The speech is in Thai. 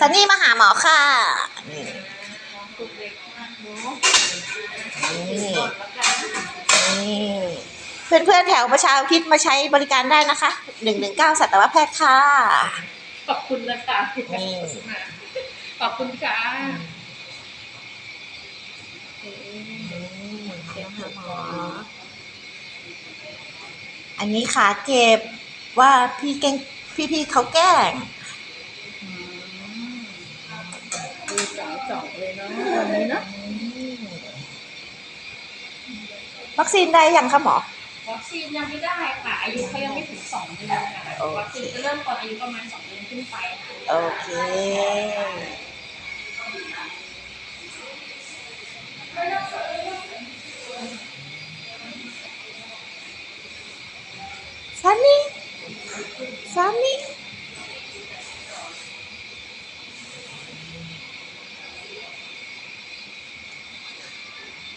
ซันนี่มาหาหมอค่ะนี่ถูกเด็กเนาะนี่นี่เพื่อนเพื่อนๆแถวประชาอุทิศมาใช้บริการได้นะคะหนึ่งหนึ่งเก้าสัตวแพทย์ค่ะ ขอบคุณนะคะนี่ขอบคุณค่ะอันนี้ขาเจ็บว่าพี่แกล้งพี่ๆเขาแกล้ง เจาะเลยเนาะวันนี้เนาะวัคซีนได้ยังคะหมอ วัคซีนยังไม่ได้ค่ะ อายุเขายังไม่ถึงสองเดือนค่ะโอเค วัคซีนจะเริ่มตอนอายุประมาณสองเดือนขึ้นไปค่ะโอเค ซันนี่ซันนี่